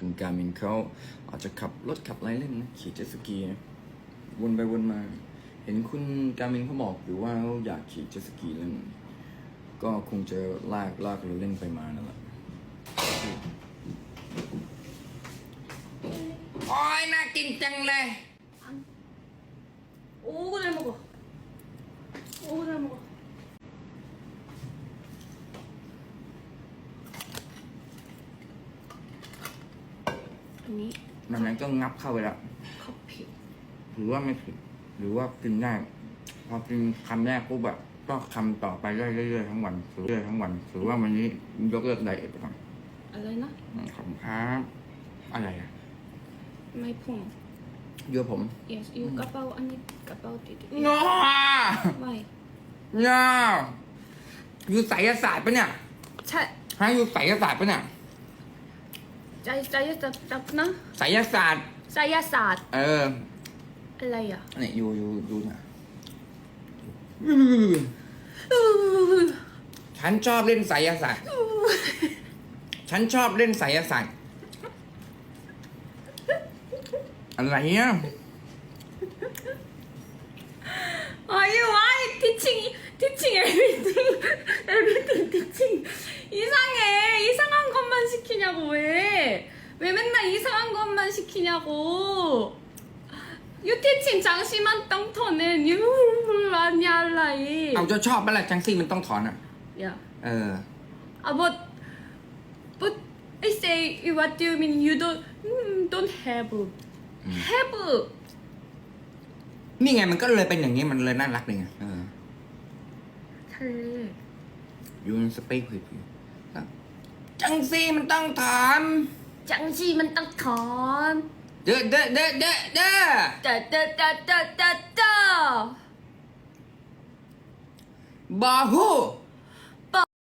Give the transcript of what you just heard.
คุณการมินเขาอาจจะขับรถขับอะไรเล่นนะขี่เจ็ตสกีนวนไปวนมา เห็นคุณการมินเขาบอกหรือว่าเขาอยากขี่เจ็ตสกีเล่น ก็คงจะลากลากเรือเล่นไปมานั่นแหละโอ้ยน่ากินจังเลย โอ้ย อันนี้ดังนั้นก็งับเข้าไปแล้วเขาผิดหรือว่าไม่ผิดหรือว่ากินได้พอกินคำแรกปุ๊บอะก็คำต่อไปเรื่อยๆทั้งวันเรื่อยๆทั้งวันถือว่าวันนี้ยกเลิกไดเอทไปก่อนอะไรนะขอบคุณครับอะไรอะไม่ผมอเยอะผม yes อยู่กระเป๋าอันนี้กระเป๋าติดงอไม่งออยู่ใสยศาสตร์ปะเนี่ยใช่ให้อยู่ใสยศาสตร์ปะเนี่ย 짜이 짜이 짜구나. ไสยศาสตร์ 짜야삿. เออ 알라이야. เนี่ยอยู่อยู่ดูนะฉันชอบเล่นไสยศาสตร์ ฉันชอบเล่นไสยศาสตร์ อะไรเนี่ย Are you why teaching teaching everything everything teaching 이상해 이상한 것만 시키냐고 왜 왜 맨날 이상한 것만 시키냐고 You teaching 장심한 땅터는 you 아니알라이 เอาจะชอบปะล่ะจังซี่มันต้องถอนอ่ะ 야 เออ 아 but but I say what do you mean you don't mm, don't have have นี่ไงมันก็เลยเป็นอย่างนี้มันเลยน่ารักเลยไงเออ 잘래 ยูนสเปคคุยจังซี่มันต้องถอน จังสีมันต้องถอนเด้อเด้อเด้อเด้อเด้อเด้อเด้อเด้อเด้อเด้อบาฮู